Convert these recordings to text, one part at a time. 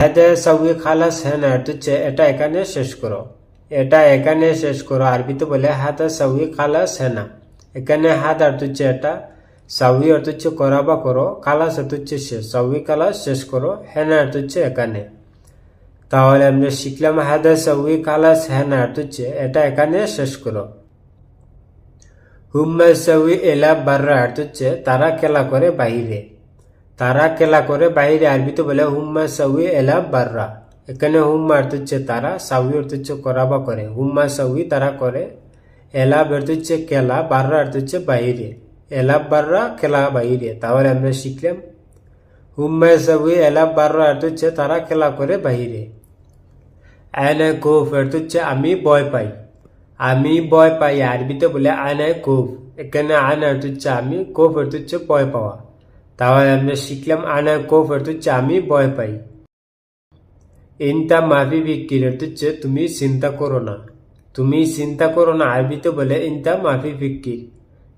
হায়দে সাউই খালাস হ্যাঁ না এটা এখানে শেষ করো। এটা এখানে শেষ করো, আরবিতে বলে হাদা সাউই খালাস হ্যাঁ না। এখানে হাত হচ্ছে এটা সাউই অর্থ হচ্ছে করা বা করো, খালাস হচ্ছে শেষ সাউই খালাস শেষ করো হ্যাঁ না অর্থ এখানে। তাহলে আমরা শিখলাম হাদা সাউই খালাস হ্যাঁ না অর্থ এটা এখানে শেষ করো। হুম্মা সাউই এলা বাররা হচ্ছে তারা খেলা করে বাইরে তারা খেলা করে বাইরে আরবিতে বলে, হুম্মা সাউই এলা বাররা। এখানে হুম্মা অর্থ হচ্ছে তারা, সাউই অর্থ হচ্ছে করা বা করে। হুম্মা সাউই তারা করে, এলা অর্থ হচ্ছে খেলা বাররা অর্থ হচ্ছে বাইরে। এলাব বাররা খেলা বাইরে। তাহলে আমরা শিখলাম, হুম্মা সাউই এলাব বাররা অর্থ হচ্ছে তারা খেলা করে বাইরে। আয়না কোফ অর্থ হচ্ছে, আমি ভয় পাই। আমি ভয় পাই আরবিতে বলে আয়নায় কোফ। এখানে আয়না অর্থ হচ্ছে, আমি কোফ অর্থ হচ্ছে ভয় পাওয়া। তাহলে আমরা শিখলাম আয়নায় কোফ অর্থ হচ্ছে আমি ভয় পাই। ইনতা মাফি ফিকির অর্থ হচ্ছে তুমি চিন্তা করো না। তুমি চিন্তা করো না আরবিতে বলে ইনতা মাফি ফিকির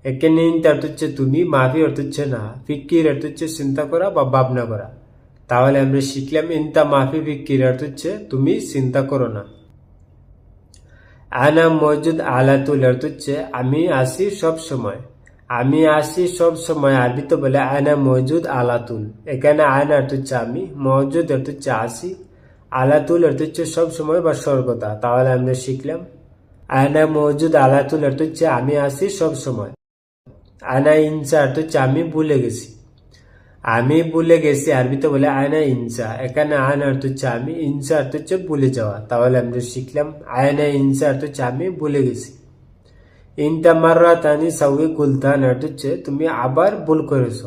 এখানে ইনতা হচ্ছে তুমি মাফি হচ্ছে না ফিকির অর্থ হচ্ছে চিন্তা করা বা ভাবনা করা। তাহলে আমরা শিখলাম ইনতা মাফি ফিকির অর্থ হচ্ছে তুমি চিন্তা করো না। আনা মজুদ আলাতুল হচ্ছে আমি আসি সব সময়। আমি আসি সব সময় আরবিতে বলে, আয়না মজুদ, আলাতুল। এখানে আয়না অর্থ হচ্ছে আমি, মজুদ অর্থ হচ্ছে আসি, আলাতুল অর্থ হচ্ছে সব সময় বা সর্বদা। তাহলে আমরা শিখলাম, আয়না মজুদ, আলাতুল অর্থ হচ্ছে আমি আসি সব সময়। আয়না ইনসা অর্থ হচ্ছে আমি ভুলে গেছি। আমি ভুলে গেছি আরবিতে বলে আয়না ইনসা। এখানে আয়না অর্থ হচ্ছে আমি, ইনসা হচ্ছে ভুলে যাওয়া। তাহলে আমরা শিখলাম, আয়না ইনসা অর্থ হচ্ছে আমি ভুলে গেছি। ইনটা মাররা তানি সাউই গুলতান অর্থ হচ্ছে তুমি আবার ভুল করেছ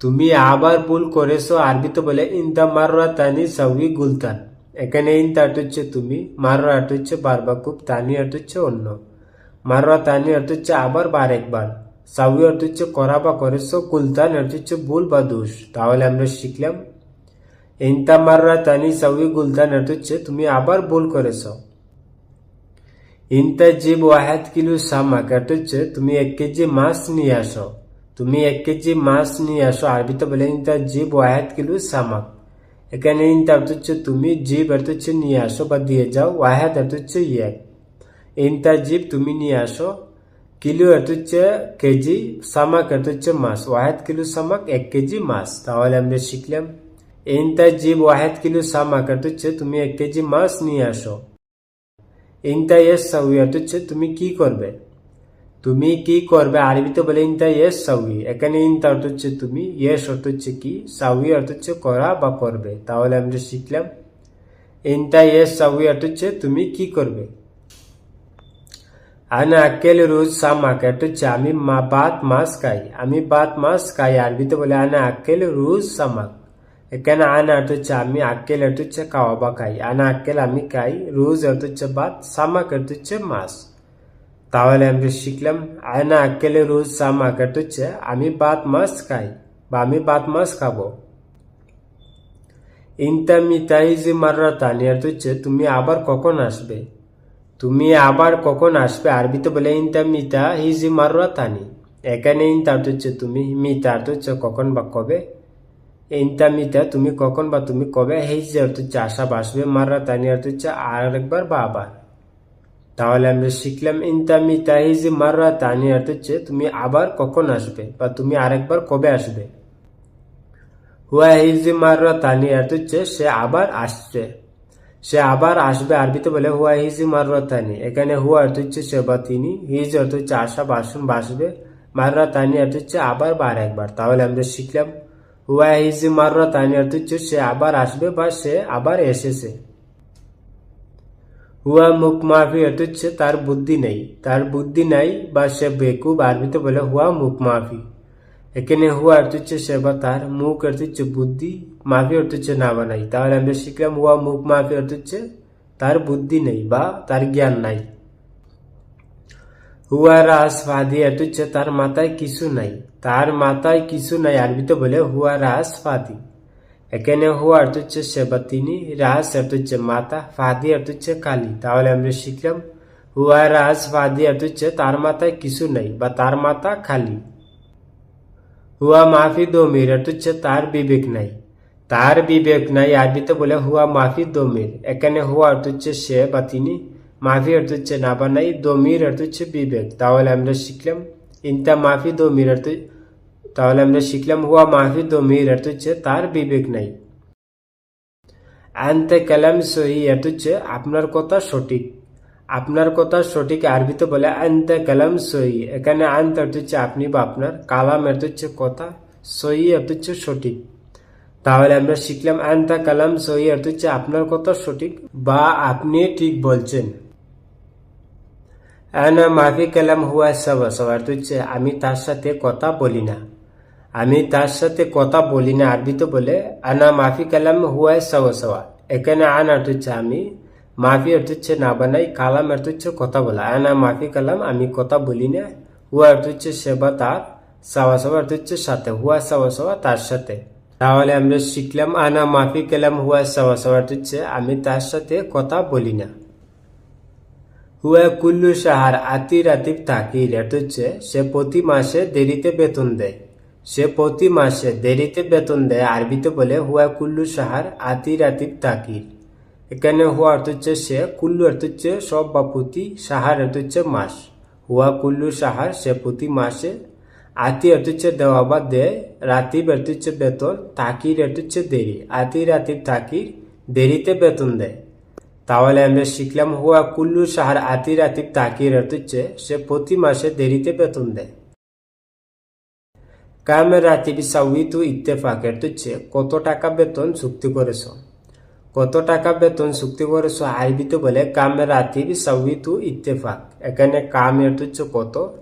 তুমি আবার ভুল করেছ আরবিতে বলে ইনটা মাররা তানি সাউই গুলতান এখানে অর্থ হচ্ছে তুমি মাররা হচ্ছে বারবার খুব তানি হচ্ছে অন্য মাররা তানি হচ্ছে আবার বার একবার সাউই হচ্ছে করা বা করেছ কুলতান অর্থ হচ্ছে ভুল বা দোষ তাহলে আমরা শিখলাম ইনতা মাররা তানি সাউই গুলতান হচ্ছে তুমি আবার ভুল করেছ ইনতা জিব ওয়াহেদ কিলো অর্থ হচ্ছে তুমি এক কেজি মাছ নিয়ে আসো তুমি এক কেজি মাছ নিয়ে আসো আরবিতে বলে ইনতা জিব ওয়াহেদ কিলো সামাক এখানে ইনতা অর্থ হচ্ছে তুমি জিব অর্থ হচ্ছে নিয়ে আসো বা দিয়ে যাও ওয়াহেদ অর্থ হচ্ছে এক ইনতা জিব তুমি নিয়ে আসো কিলো অর্থ হচ্ছে কেজি সামাক অর্থ হচ্ছে মাছ ওয়াহেদ কিলো সামাক এক কেজি মাছ তাহলে আমরা শিখলাম ইনতা জিব ওয়াহেদ কিলো সামাক অর্থ হচ্ছে তুমি এক কেজি মাছ নিয়ে আসো ইনতা ইয়েস সাউই হচ্ছে তুমি কি করবে? তুমি কি করবে? আরবিতে বলে ইনতা ইয়েস সাউই। এখানে ইনতা অর্থ হচ্ছে তুমি ইয়েস অর্থ হচ্ছে কি? সাউই অর্থ হচ্ছে করা বা করবে। তাহলে আমরা শিখলাম ইনতা ইয়েস সাউই অর্থ হচ্ছে তুমি কি করবে? আনা আকেল রোজ সামাক এটা হচ্ছে আমি বাত মাছ খাই। আমি বাত মাছ খাই, আরবিতে বলে আনা আকেল রোজ সামাক এখানে আনা এটা হচ্ছে আমি আকেল এটা হচ্ছে খাওয়া বা খাই আনা আকেল আমি খাই রোজ এটা হচ্ছে বাত সামাক এটা হচ্ছে মাছ তাহলে আমরা শিখলাম আয়না আকেলে রোজ সামাক এটা হচ্ছে আমি বাত মাছ খাই বা আমি বাত মাছ খাব ইনতা যে মাররা তানি অর্থ হচ্ছে তুমি আবার কখন আসবে? তুমি আবার কখন আসবে? আরবিতে বলে ইনতা মিতা হিজি মাররা তানি এখানে ইনতা হচ্ছে তুমি মিতা হচ্ছে কখন বা কবে? ইনতা মিতা তুমি কখন বা তুমি কবে হিজি অর্থ হচ্ছে আসা বা আসবে মাররা তানি অর্থ হচ্ছে আরেকবার বা আবার তাহলে আমরা শিখলাম ইনতা মিতা হিজি মাররা তানি অর্থ হচ্ছে তুমি আবার কখন আসবে বা তুমি আরেকবার কবে আসবে। হুয়া হিজি মাররা তানি অর্থ হচ্ছে সে আবার আসছে। সে আবার আসবে আরবিতে বলে হুয়া হিজি মাররাতানি এখানে হুয়া অর্থ হচ্ছে সে বা তিনি হিজ অর্থ হচ্ছে আশা বাসন বাসবে। মাররাতানি অর্থ হচ্ছে আবার বা আর একবার। তাহলে আমরা শিখলাম হিজি মাররাতানি অর্থ হচ্ছে সে আবার আসবে বা সে আবার এসেছে হুয়া মুখ মাফি অর্থ তার বুদ্ধি নেই তার বুদ্ধি নাই বা সে বেকুব আরবিতে বলে হুয়া মুখ মাফি এখানে হুয়া অর্থ সে বা তার মুখ অর্থ বুদ্ধি মাফি অর্থ না বানাই তাহলে আমরা শিখলাম হুয়া মুখ মাফি অর্থ তার বুদ্ধি নেই বা তার জ্ঞান নাই হুয়া রাস ফাদি অর্থ তার মাথায় কিছু নাই তার মাথায় কিছু নাই আরবিতে বলে, হুয়া রাস ফাদি। এখানে হুয়া অর্থ হচ্ছে সে বা তিনি রাস অর্থ হচ্ছে মাথা ফাদি অর্থ হচ্ছে কালি। তাহলে আমরা শিখলাম, হুয়া রাস ফাদি অর্থ হচ্ছে তার মাথায় কিছু নাই বা তার মাথা খালি হুয়া মাফি দমির অর্থ হচ্ছে তার বিবেক নাই। তার বিবেক নাই আরবিতে বলে, হুয়া মাফি দমির। এখানে হুয়া অর্থ হচ্ছে সে বা তিনি, মাফি অর্থ হচ্ছে না বা নাই, দমির অর্থ হচ্ছে বিবেক। তাহলে আমরা শিখলাম, ইনতা মাফি দমির অর্থ তাহলে আমরা শিখলাম, হুয়া মাফি দমির অর্থ হচ্ছে তার বিবেক নাই। আনতে কালাম সহি অর্থ হচ্ছে আপনার কথা সঠিক। আপনার কথা সঠিক আরবিতে বলে আনতে কালাম সহি এখানে আনতে অর্থ হচ্ছে আপনি বা আপনার। কালাম অর্থ হচ্ছে কথা, সহি অর্থ হচ্ছে সঠিক। তাহলে আমরা শিখলাম, আনতা কালাম সহি অর্থ হচ্ছে আপনার কথা সঠিক বা আপনি ঠিক বলছেন। আনা মাফি কালাম হুয়া সবা সব অর্থ হচ্ছে, আমি তার সাথে কথা বলি না। আমি তার সাথে কথা বলি না আরবিতে বলে, আনা মাফি কালাম হুয়া সবা সবা এখানে আন অর্থ হচ্ছে আমি, মাফি অর্থ হচ্ছে না বানাই, কালাম অর্থ হচ্ছে কথা বলা। আনা মাফি কালাম, আমি কথা বলি না হুয়া অর্থ হচ্ছে সেবা তার, সাওয়া সাওয়া অর্থ হচ্ছে সাথে, হুয়া সাওয়া সাওয়া তার সাথে। তাহলে আমরা শিখলাম, আনা মাফি কালাম হুয়া সাওয়া সাওয়া অর্থ হচ্ছে আমি তার সাথে কথা বলি না হুয়া কুল্লু সাহার আতির আতিব তাকির অর্থ হচ্ছে সে প্রতি মাসে দেরিতে বেতন দেয়। সে প্রতি মাসে দেরিতে বেতন দেয় আরবিতে বলে, হুয়া কুল্লু সাহার আতির আতিব তাকির। এখানে হুয়া অর্থ হচ্ছে সে, কুল্লু অর্থ হচ্ছে সব বা প্রতি সাহার অর্থ হচ্ছে মাস। হুয়া কুল্লু সাহার সে প্রতি মাসে আতি অর্থ হচ্ছে দেওয়া বা দেয়, রাতিব অর্থ হচ্ছে বেতন, তাকির অর্থ হচ্ছে দেরি। আতি রাতিব তাকির দেরিতে বেতন দেয়। তাহলে আমরা শিখলাম হুয়া কুল্লু সাহার আতি রাতিব তাকির অর্থ হচ্ছে সে প্রতি মাসে দেরিতে বেতন দেয়। কামের রাতিবি সাউিতু ইত্তেফাক অর্থ তুচ্ছে। কত টাকা বেতন চুক্তি করেছ? কত টাকা বেতন চুক্তি করেছ? আরবিতে বলে কামের রাতিবি সাউিতু ইত্তেফাক। এখানে কাম অর্থ হচ্ছে কত?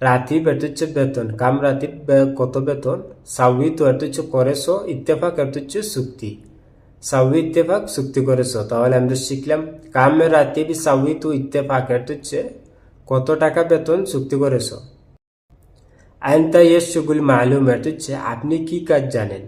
রাতিব অর্থ হচ্ছে বেতন। কাম রাতিব বে- কত বেতন? সাউিতু অর্থ হচ্ছে করেছ? ইত্তেফাক হচ্ছে চুক্তি। সাউি ইত্তেফাক চুক্তি করেছ। তাহলে আমরা শিখলাম কামের রাতিবি সাউিতু ইত্তেফাক অর্থ হচ্ছে কত টাকা বেতন চুক্তি করেছ? আইনতা ইয়েস সুগুল মালুম হচ্ছে আপনি কি কাজ জানেন?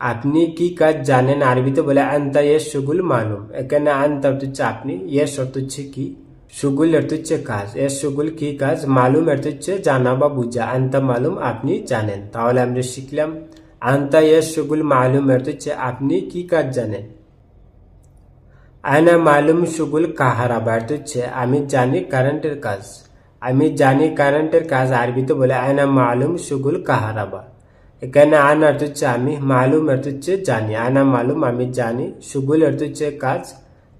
আপনি কি কাজ জানেন আরবিতে বলে আনতা সুগুল মালুম। এখানে আনতা হচ্ছে আপনি, ইয়েস হচ্ছে কি? সুগুল হচ্ছে কাজ। এর সুগুল কি কাজ? মালুম হচ্ছে জানা বা বুঝা। আনতা মালুম আপনি জানেন। তাহলে আমরা শিখলাম, আনতা ইয়েস সুগুল মালুম হচ্ছে আপনি কি কাজ জানেন? আয়না মালুম সুগুল কাহারাবা অর্থ হচ্ছে আমি জানি কারেন্টের কাজ। আমি জানি কারেন্টের কাজ আরবিতে বলে আয়না মালুম সুগুল কাহারাবা এখানে আন অর্থ হচ্ছে আমি মালুম অর্থ হচ্ছে জানি আয়না মালুম আমি জানি সুগুল অর্থ হচ্ছে কাজ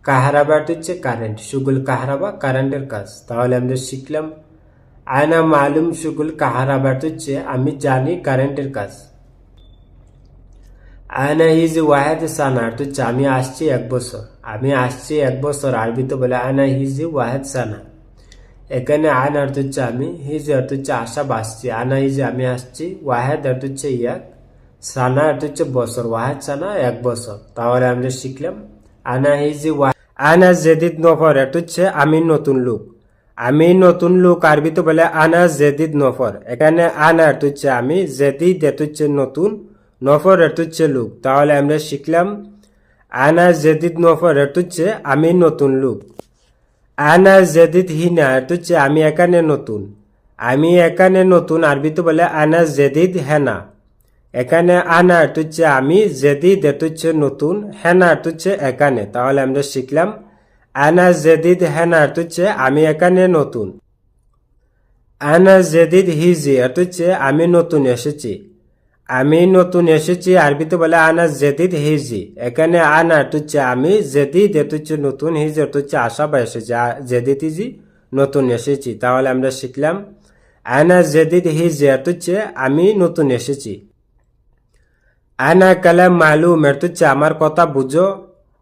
কাহারাবা হচ্ছে কারেন্ট সুগুল কাহারাবা কারেন্টের কাজ তাহলে আমরা শিখলাম আয়না মালুম সুগুল কাহারাবা হচ্ছে আমি জানি কারেন্টের কাজ আয়না হিজ ওয়াহেদ সানা অর্থ হচ্ছে আমি আসছি এক বছর আমি আসছি এক বছর আরবিতে বলে আয়না হিজ ওয়াহেদ সানা এখানে আয়ন অর্থ হচ্ছে আমি হিজ অর্থ হচ্ছে আশা বাসছি আনা হিজ আমি আসছি ওয়াহেদ অর্থ হচ্ছে এক সানা অর্থ হচ্ছে বছর ওয়াহেদ সানা এক বছর তাহলে আমরা শিখলাম আনা হিজ আনা জেদিদ নফর অর্থ হচ্ছে আমি নতুন লোক আমি নতুন লোক আরবিতে বলে আনা জেদিদ নফর এখানে আনা অর্থ হচ্ছে আমি জেদিদ অর্থ হচ্ছে নতুন নফর অর্থ হচ্ছে লোক তাহলে আমরা শিখলাম আনা জেদিদ নফর অর্থ হচ্ছে আমি নতুন লোক আনা জেদিদ হিনা অর্থ হচ্ছে আমি এখানে নতুন। আমি এখানে নতুন, আরবিতে বলে আনা জেদিদ হেনা। এখানে আনা অর্থ হচ্ছে আমি, জেদিদ অর্থ হচ্ছে নতুন, হেনা অর্থ হচ্ছে এখানে তাহলে আমরা শিখলাম, আনা জেদিদ হেনা হচ্ছে আমি এখানে নতুন। আনা জেদিদ হিজি অর্থ হচ্ছে আমি নতুন এসেছি। আমি নতুন এসেছি আরবিতে বলে আনা জেদিদ হিজি। এখানে আনা হচ্ছে আমি, জেদিদ হচ্ছে নতুন হিজ হচ্ছে আশা বা এসেছি। জেদিদ হিজি, নতুন এসেছি। তাহলে আমরা শিখলাম, আনা জেদিদ হিজি হচ্ছে আমি নতুন এসেছি। আনা কালাম মালুম হচ্ছে আমার কথা বুঝো।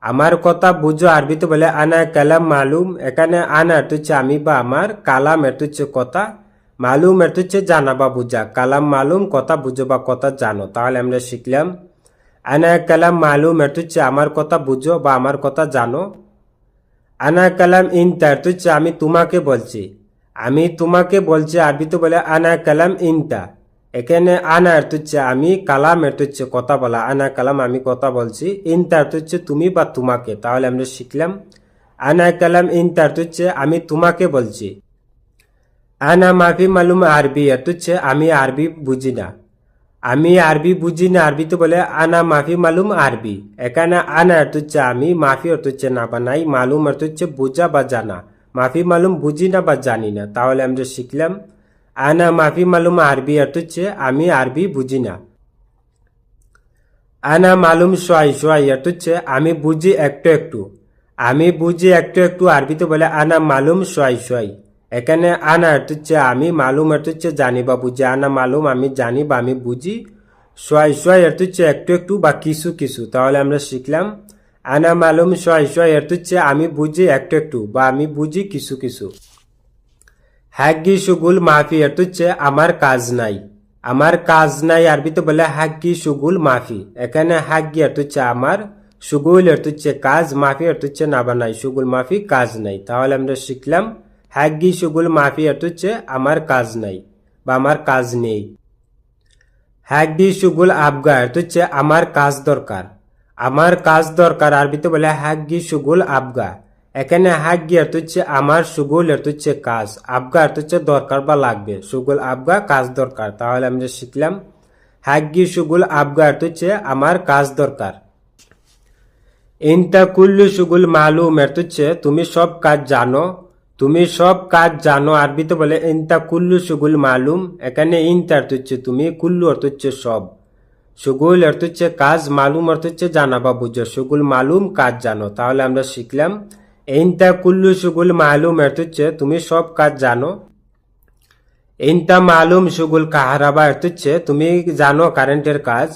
আমার কথা বুঝো আরবিতে বলে আনা কালাম মালুম। এখানে আনা হচ্ছে আমি বা আমার, কালাম হচ্ছে কথা। মালুম অর্থ হচ্ছে জানা বা বুঝা। কালাম মালুম, কথা বুঝো বা কথা জানো। তাহলে আমরা শিখলাম, আনা কালাম মালুম অর্থ হচ্ছে আমার কথা বুঝো বা আমার কথা জানো। আনা কালাম ইনতা অর্থ হচ্ছে আমি তোমাকে বলছি। আমি তোমাকে বলছি আরবিতে বলে আনা কালাম ইনতা। এখানে আনা অর্থ হচ্ছে আমি, কালাম অর্থ হচ্ছে কথা বলা। আনা কালাম আমি কথা বলছি ইনতা হচ্ছে তুমি বা তোমাকে। তাহলে আমরা শিখলাম, আনা কালাম ইনতা হচ্ছে আমি তোমাকে বলছি। আনা মাফি মালুম আরবি হচ্ছে আমি আরবি বুঝি না আমি আরবি বুঝি না আরবিতে বলে আনা মাফি মালুম আরবি এখানে আনা হচ্ছে আমি মাফি হচ্ছে না বা নাই মালুম হচ্ছে বোঝা বা জানা মাফি মালুম বুঝি না বা জানি না তাহলে আমরা শিখলাম আনা মাফি মালুম আরবি হচ্ছে আমি আরবি বুঝি না আনা মালুম সোয়াই সোয়াই হচ্ছে আমি বুঝি একটু একটু আমি বুঝি একটু একটু আরবিতে বলে আনা মালুম সোয়াই সোয়াই এখানে আনা হচ্ছে আমি, মালুম হচ্ছে জানি বা বুঝি। আনা মালুম, আমি জানি বা আমি বুঝি। সোয়াই সোয়াই অর্থ হচ্ছে একটু একটু বা কিছু কিছু। তাহলে আমরা শিখলাম। আনা মালুম, সোয়াই সোয়াই অর্থ হচ্ছে আমি বুঝি, একটু একটু বা আমি বুঝি, কিছু কিছু। হ্যাগি সুগুল মাফি অর্থ হচ্ছে আমার কাজ নাই। আমার কাজ নাই আরবিতে বলে হাগ্গি সুগুল মাফি। এখানে হাগ্গি অর্থ হচ্ছে আমার, সুগুল অর্থ হচ্ছে কাজ, মাফি অর্থ হচ্ছে না বানাই সুগুল মাফি কাজ নাই। তাহলে আমরা শিখলাম। হাগ্গি সুগুল মাফি অর্থ হচ্ছে আমার কাজ নাই বা আমার কাজ নেই। হ্যাগডি সুগুল আবগা অর্থ হচ্ছে আমার কাজ দরকার। আমার কাজ দরকার আরবিতে বলে হ্যাগি সুগুল আবগা এখানে হ্যাগি অর্থ হচ্ছে আমার সুগুল অর্থ হচ্ছে কাজ। আবগা অর্থ হচ্ছে দরকার বা লাগবে। সুগুল আবগা কাজ দরকার। তাহলে আমি আমরা শিখলাম হ্যাগি সুগুল আবগা অর্থ হচ্ছে আমার কাজ দরকার। ইনতা কুল্লু সুগুল মালুম অর্থ হচ্ছে তুমি সব কাজ জানো তুমি সব কাজ জানো আরবিতে বলে, ইনতা কুল্লু সুগুল মালুম এখানে ইনতা অর্থ হচ্ছে তুমি, কুল্লু অর্থ হচ্ছে সব। সুগুল অর্থ হচ্ছে কাজ, মালুম অর্থ হচ্ছে জানা বা বুঝো। সুগুল মালুম, কাজ জানো। তাহলে আমরা শিখলাম, ইনতা কুল্লু সুগুল মালুম অর্থ হচ্ছে, তুমি সব কাজ জানো ইনতা মালুম সুগুল কাহারাবা অর্থ হচ্ছে, তুমি জানো কারেন্টের কাজ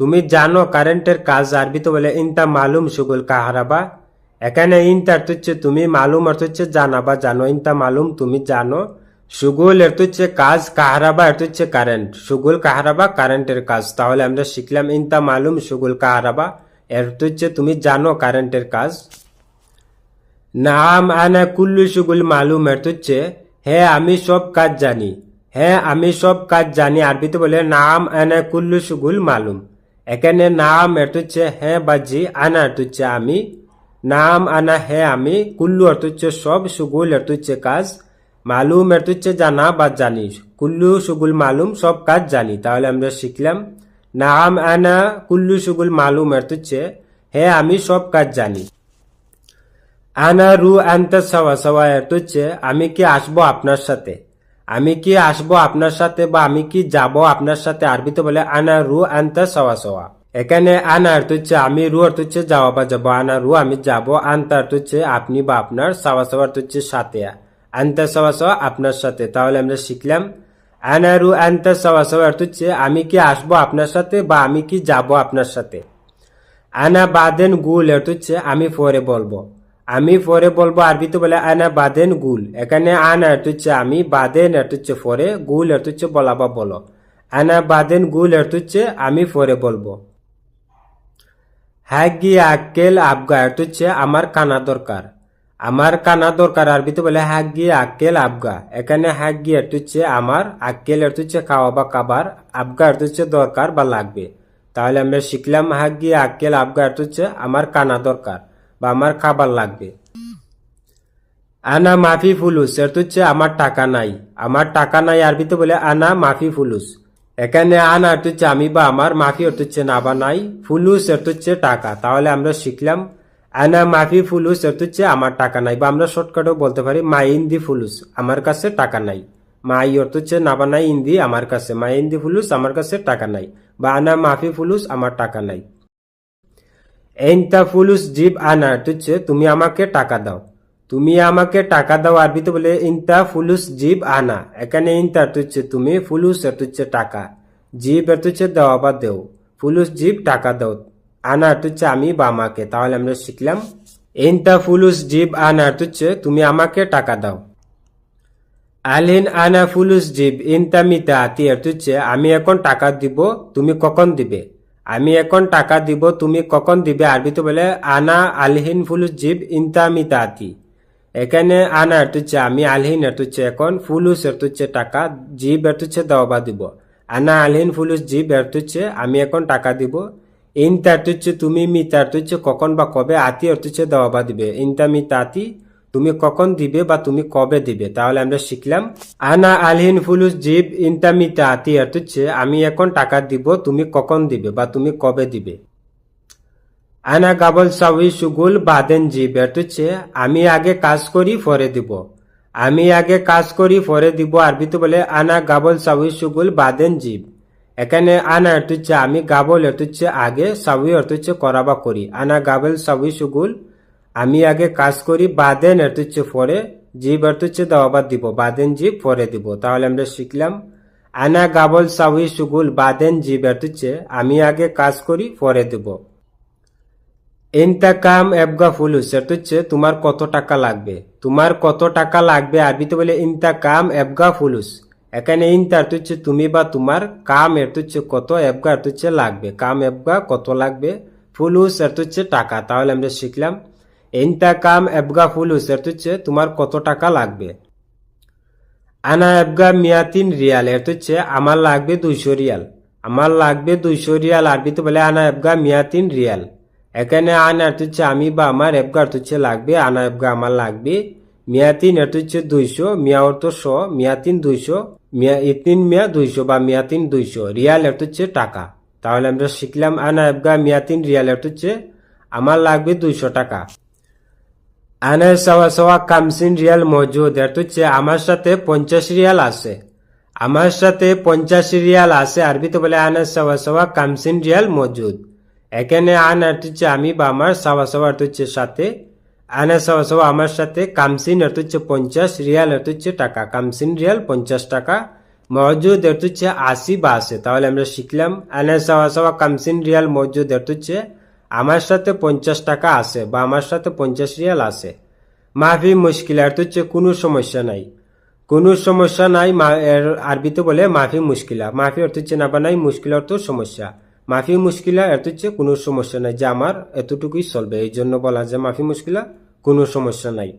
তুমি জানো কারেন্টের কাজ আরবিতে বলে, ইনতা মালুম সুগুল কাহারাবা এখানে ইনতা অর্থ হচ্ছে তুমি, মালুম অর্থ হচ্ছে জানা বা জানো। ইনতা মালুম তুমি জানো। সুগুল অর্থ হচ্ছে কাজ, কাহারাবা অর্থ হচ্ছে কারেন্ট। সুগুল, কাহারাবা, কারেন্টের কাজ। তাহলে আমরা শিখলাম ইনতা মালুম, সুগুল, কাহারাবা এর হচ্ছে তুমি জানো কারেন্টের কাজ। নাম আনা কুল্লু সুগুল মালুম অর্থ হচ্ছে হ্যাঁ আমি সব কাজ জানি। হ্যাঁ আমি সব কাজ জানি। আরবিতে বলে, নাম আনা কুল্লু সুগুল মালুম। এখানে নাম অর্থ হচ্ছে হ্যাঁ বা জি আনা অর্থ হচ্ছে আমি। নাম আনা হ্যাঁ আমি কুল্লু অর্থ হচ্ছে সব সুগুল অর্থ হচ্ছে কাজ। মালুম অর্থ হচ্ছে জানা বা জানি। কুল্লু সুগুল মালুম, সব কাজ জানি। তাহলে আমরা শিখলাম, নাম আনা কুল্লু সুগুল মালুম অর্থ হচ্ছে হ্যাঁ আমি সব কাজ জানি। আনা রু আনতে সাওয়া সাওয়া এত হচ্ছে আমি কি আসব আপনার সাথে? আমি কি আসব আপনার সাথে বা আমি কি যাব আপনার সাথে? আরবিতে বলে আনা রু আনতে সাওয়া সাওয়া। এখানে আনা অর্থ হচ্ছে আমি রু অর্থ হচ্ছে যাওয়া বা যাব। আনা রু আমি যাব। আনতে অর্থ হচ্ছে আপনি বা আপনার, সাওয়া অর্থ হচ্ছে সাথে। আনতে সাওয়া সাওয়া আপনার সাথে। তাহলে আমরা শিখলাম। আনারু আনতে সাওয়া অর্থ হচ্ছে আমি কি আসব আপনার সাথে বা আমি কি যাব আপনার সাথে? আনা বাদেন গুল এর তুচ্ছে, আমি পরে বলব। আমি পরে বলব আরবিতে বলে আনা বাদেন গুল। এখানে আনা অর্থ হচ্ছে আমি বাদেন অর্থ তুচ্ছে পরে, গুল এর তুচ্ছে বলা বা বলো। আনা বাদেন গুল এর তুচ্ছে, আমি পরে বলব। হ্যাগি, আক্কেল আবগা অর্থ হচ্ছে আমার কানা দরকার। আমার কানা দরকার, আরবিতে বলে হ্যাগি, আক্কেল আবগা এখানে হ্যাগি অর্থ হচ্ছে আমার, আক্কেল অর্থ হচ্ছে খাওয়া বা খাবার আবগা হচ্ছে দরকার বা লাগবে। তাহলে আমরা শিখলাম হাগি আক্কেল আবগা হচ্ছে আমার কানা দরকার বা আমার খাবার লাগবে। আনা মাফি ফুলুস অর্থ হচ্ছে আমার টাকা নাই। আমার টাকা নাই, আরবিতে বলে আনা মাফি ফুলুস এখানে আনা অর্থ হচ্ছে আমি বা আমার মাফি অর্থ হচ্ছে না বা নাই, ফুলুস অর্থ হচ্ছে টাকা। তাহলে আমরা শিখলাম, আনা মাফি ফুলুস অর্থ হচ্ছে আমার টাকা নাই বা আমরা শর্টকাটেও বলতে পারি, মা ইন্দি ফুলুস, আমার কাছে টাকা নাই। মাই অর্থ হচ্ছে না বা নাই, ইন্দি আমার কাছে, মা ইন্দি ফুলুস, আমার কাছে টাকা নাই, বা আনা মাফি ফুলুস, আমার টাকা নাই। এনতা ফুলুস জিব আনা হচ্ছে তুমি আমাকে টাকা দাও। তুমি আমাকে টাকা দাও আরবিতে বলে, ইনতা ফুলুস জিব আনা। এখানে ইনতা হচ্ছে তুমি ফুলুস, অর্থ হচ্ছে টাকা। জিব অর্থ হচ্ছে দেওয়া বা দেও। ফুলুস জিব, টাকা দাও। আনা হচ্ছে আমি বা আমাকে। তাহলে আমরা শিখলাম, ইনতা ফুলুস জিব আনা। হচ্ছে তুমি আমাকে টাকা দাও। আলিন আনা ফুলুস জিব, ইনতা মিতা আতি। হচ্ছে, আমি এখন টাকা দিব, তুমি কখন দিবে? আমি এখন টাকা দিব, তুমি কখন দিবে? আরবিতে বলে, আনা আলহিন ফুলুস জিব, ইনতা মিতা আতি। এখানে আনা হচ্ছে আমি আলহিন হচ্ছে এখন ফুলুস হচ্ছে টাকা, জিব এর হচ্ছে দেওয়া দিব। আনা আলহিন ফুলুস, জিব এর হচ্ছে আমি এখন টাকা দিব। ইনতা এর হচ্ছে তুমি, মিতা এর হচ্ছে কখন বা কবে আতি হচ্ছে দেওয়া দিবে। ইনতা, মিতা, আতি, তুমি কখন দিবে বা তুমি কবে দিবে, তাহলে আমরা শিখলাম। আনা আলহিন ফুলুস, জিব ইন্টামিতা আতি হচ্ছে আমি এখন টাকা দিব, তুমি কখন দিবে বা তুমি কবে দিবে। আনা গাবল সাউই সুগুল বাদেন জিব অর্থ হচ্ছে আমি আগে কাজ করি, পরে দিব। আমি আগে কাজ করি, পরে দিব আরবিতে বলে আনা গাবল সাউই সুগুল বাদেন জিব এখানে আনা হচ্ছে আমি গাবল হচ্ছে আগে সাউই হচ্ছে করা বা করি। আনা গাবল সাউই সুগুল, আমি আগে কাজ করি, বাদেন হচ্ছে পরে জিব হচ্ছে দাওয়াবাদ দিব, বাদেন জীব পরে দিব। তাহলে আমরা শিখলাম, আনা গাবল সাউই সুগুল বাদেন জীব হচ্ছে আমি আগে কাজ করি, পরে দিব। ইন্তাকাম এবগা ফুলুস অর্থ হচ্ছে তোমার কত টাকা লাগবে। তোমার কত টাকা লাগবে আরবিতে বলে ইন্তাকাম এবগা ফুলুস এখানে ইন্তা অর্থ হচ্ছে তুমি বা তোমার কাম অর্থ হচ্ছে কত এবগা অর্থ হচ্ছে লাগবে। কাম এবগা কত লাগবে ফুলুস অর্থ হচ্ছে টাকা। তাহলে আমরা শিখলাম। ইন্তাকাম এবগা ফুলুস অর্থ হচ্ছে তোমার কত টাকা লাগবে। আনা এবগা মিয়াতিন রিয়াল এর হচ্ছে আমার লাগবে দুইশো রিয়াল। আমার লাগবে দুইশো রিয়াল আরবিতে বলে আনা এবগা মিয়াতিন রিয়াল। এখানে আনা এর হচ্ছে আমি বা আমার এবগা এর হচ্ছে লাগবে আনা এবগা আমার লাগবে মিয়াতিন এর হচ্ছে দুইশো মিয়া অর্থ শ মিয়াতিন দুইশো মিয়া ইতিন মিয়া দুইশো বা মিয়াতিন দুইশো রিয়াল এর হচ্ছে টাকা তাহলে আমরা শিখলাম আনা এবগা মিয়াতিন রিয়াল এর হচ্ছে আমার লাগবে দুইশো টাকা আনা সওয়া সওয়া কামসিন রিয়াল মজুদ এর হচ্ছে আমার সাথে পঞ্চাশ রিয়াল আছে আমার সাথে পঞ্চাশ রিয়াল আছে আরবিতে বলে আনা সওয়া সওয়া কামসিন রিয়াল মজুদ এখানে আন অর্থ হচ্ছে আমি বা আমার সওয়া সওয়া অর্থ হচ্ছে সাথে, আনা সওয়া সওয়া আমার সাথে, কামসিন অর্থ হচ্ছে পঞ্চাশ, রিয়াল অর্থ হচ্ছে টাকা, কামসিন রিয়াল পঞ্চাশ টাকা, মজুদ অর্থ হচ্ছে আশি বা আছে তাহলে আমরা শিখলাম, আনা সওয়া সওয়া, কামসিন রিয়াল, মজুদ অর্থ হচ্ছে আমার সাথে পঞ্চাশ টাকা আছে বা আমার সাথে পঞ্চাশ রিয়াল আছে। মাফি মুশকিল, অর্থ হচ্ছে কোনো সমস্যা নাই। কোনো সমস্যা নাই এর আরবিতে বলে মাফি মুশকিলা। মাফি অর্থ হচ্ছে না বা নাই মুশকিল অর্থ সমস্যা। মাফি মুশকিলা এত হচ্ছে কোনো সমস্যা নাই, যে আমার এতটুকুই চলবে। এই জন্য বলা যে মাফি মুশকিলা কোনো সমস্যা নাই।